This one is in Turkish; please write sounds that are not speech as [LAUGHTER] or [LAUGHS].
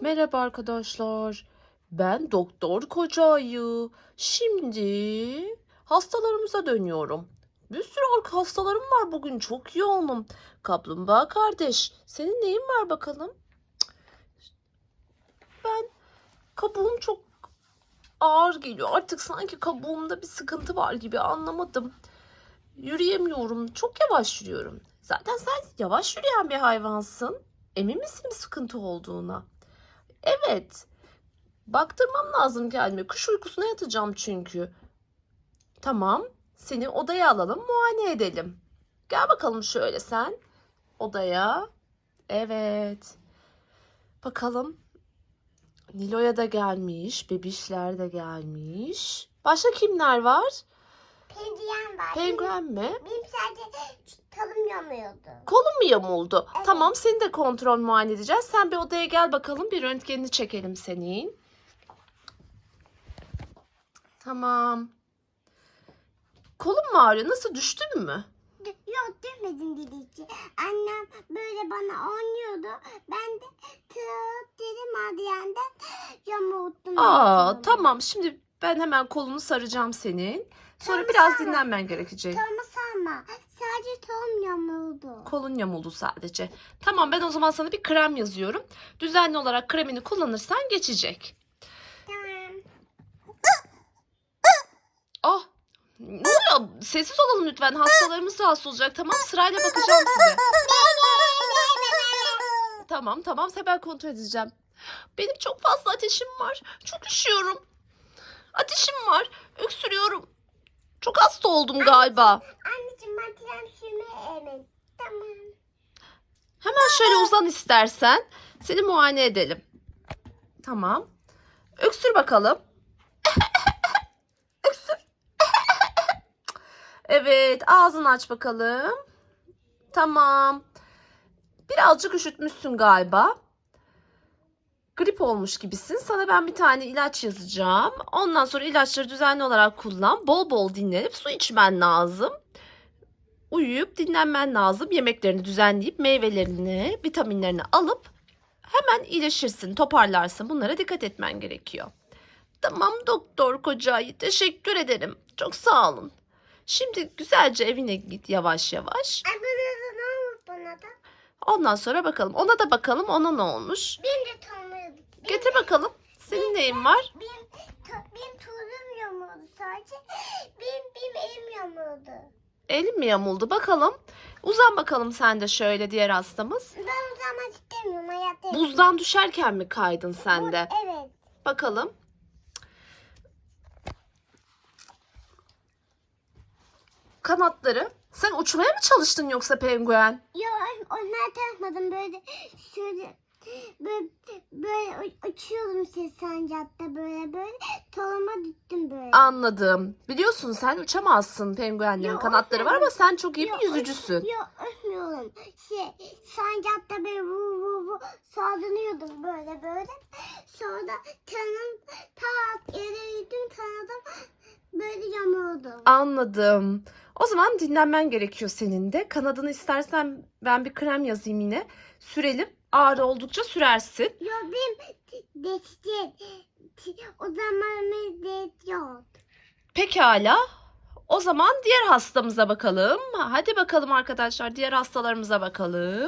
Merhaba arkadaşlar. Ben Doktor Koca Ayı. Şimdi hastalarımıza dönüyorum. Bir sürü hastalarım var bugün. Çok yoğunum. Kaplumbağa kardeş, senin neyin var bakalım? Ben kabuğum çok ağır geliyor. Artık sanki kabuğumda bir sıkıntı var gibi anlamadım. Yürüyemiyorum. Çok yavaş yürüyorum. Zaten sen yavaş yürüyen bir hayvansın. Emin misin bir sıkıntı olduğuna? Evet. Baktırmam lazım kendime. Kış uykusuna yatacağım çünkü. Tamam. Seni odaya alalım, muayene edelim. Gel bakalım şöyle sen. Odaya. Evet. Bakalım. Nilo'ya da gelmiş. Bebişler de gelmiş. Başka kimler var? Penguen var. Penguen mi? Benim, sadece talım yanıyordu. Kolun mu yamuldu? Evet. Tamam seni de kontrol muayene edeceğiz. Sen bir odaya gel bakalım. Bir röntgenini çekelim senin. Tamam. Kolun mu ağrıyor? Nasıl düştün mü? Yok demedim dedici. Annem böyle bana oynuyordu. Ben de tıp dedim adiyenden yamulttum. Aa tamam. Şimdi ben hemen kolunu saracağım senin. Sonra Tamam, biraz tamam. dinlenmen gerekecek. Tamam sanma. Sadece talım yamuldu. Kolun yamuldu sadece. Tamam ben o zaman sana bir krem yazıyorum. Düzenli olarak kremini kullanırsan geçecek. Tamam. Ah ne oluyor? Sessiz olalım lütfen. Hastalarımız rahatsız olacak. Tamam sırayla bakacağım size. Tamam tamam hemen kontrol edeceğim. Benim çok fazla ateşim var. Çok üşüyorum. Ateşim var. Öksürüyorum. Çok hasta oldum galiba. Anneciğim ben tren sürme emin. Tamam. Hemen şöyle uzan istersen. Seni muayene edelim. Tamam. Öksür bakalım. [LAUGHS] Öksür. [LAUGHS] Evet, ağzını aç bakalım. Tamam. Birazcık üşütmüşsün galiba. Grip olmuş gibisin. Sana ben bir tane ilaç yazacağım. Ondan sonra ilaçları düzenli olarak kullan. Bol bol dinlenip su içmen lazım uyuyup dinlenmen lazım. Yemeklerini düzenleyip meyvelerini, vitaminlerini alıp hemen iyileşirsin, toparlarsın. Bunlara dikkat etmen gerekiyor. Tamam doktor kocayı teşekkür ederim. Çok sağ olun. Şimdi güzelce evine git yavaş yavaş. Da ne olmuş bana da? Ondan sonra bakalım. Ona da bakalım ona ne olmuş. Benim de tanıdım. Getir bakalım. Senin neyin var? Benim, benim tuzum yamuldu sadece. Benim, benim elim yamuldu. Elin mi yamuldu? Bakalım. Uzan bakalım sen de şöyle diğer hastamız. Ben uzanmak istemiyorum hayatta. Buzdan düşerken mi kaydın sen de? Evet. Bakalım. Kanatları. Sen uçmaya mı çalıştın yoksa penguen? Yok onlar takmadım böyle şöyle böyle, böyle uçuyordum sancakta böyle böyle talama düştüm böyle. Anladım. Biliyorsun sen uçamazsın penguenlerin Yo, kanatları var ama sen çok iyi Yo, bir yüzücüsün. Yok öpmüyorum. Şey sancakta böyle vu vu vu sallanıyordum böyle böyle. Sonra tanım tak yere yürüdüm tanıdım böyle yamuldu. Anladım. O zaman dinlenmen gerekiyor senin de. Kanadını istersen ben bir krem yazayım yine. Sürelim. Ağrı oldukça sürersin. Yok benim geçti. O zaman yok. Pekala. O zaman diğer hastamıza bakalım. Hadi bakalım arkadaşlar diğer hastalarımıza bakalım.